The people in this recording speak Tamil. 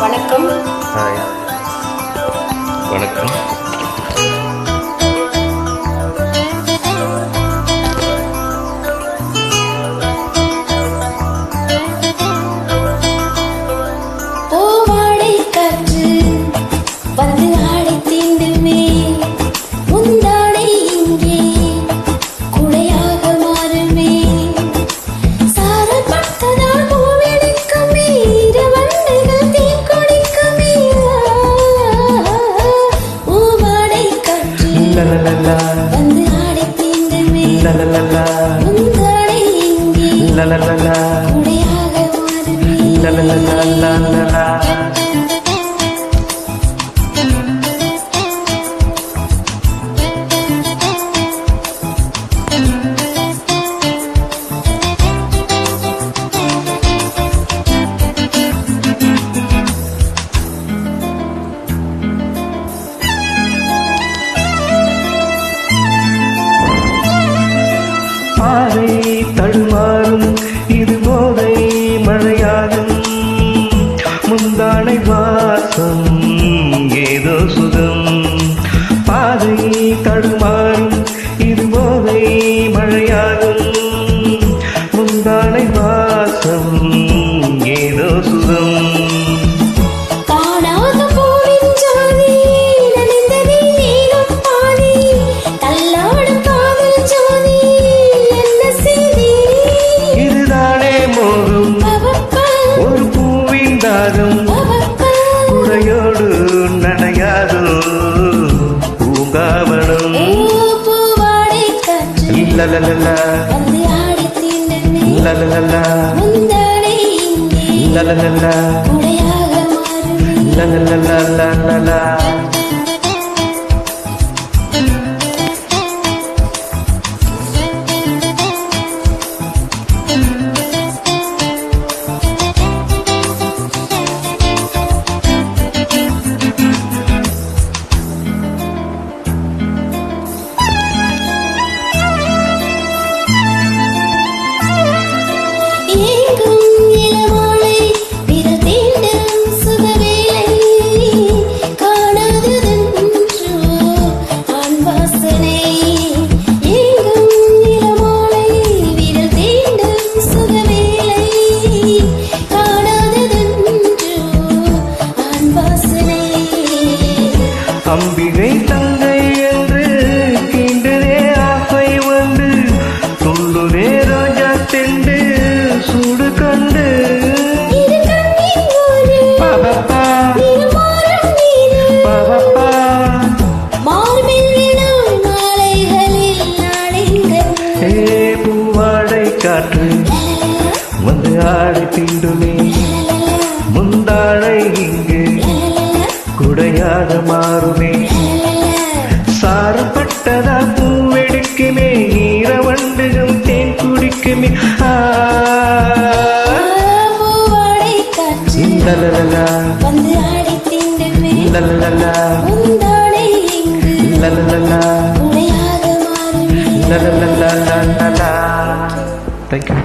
வணக்கம். வணக்கம். la la la la la తడుమా லலலல லலலல லலலல லலலல லலலல Ambigai தங்கை என்று கிண்டுதே ஆசை வந்து சொல்லுதே ராஜா தெண்டு சூடு கண்டு. காற்று. வந்து ஆடை தீண்டுமே. முந்தாழை இங்கு உடையாத மாறுமே. சாரப்பட்டதா பூவெடுக்குமே ஈர வண்டுகம் தேன் குடிக்குமே. லலலலா லலலலா லலலலா லலலலா லலலலா தேங்க்யூ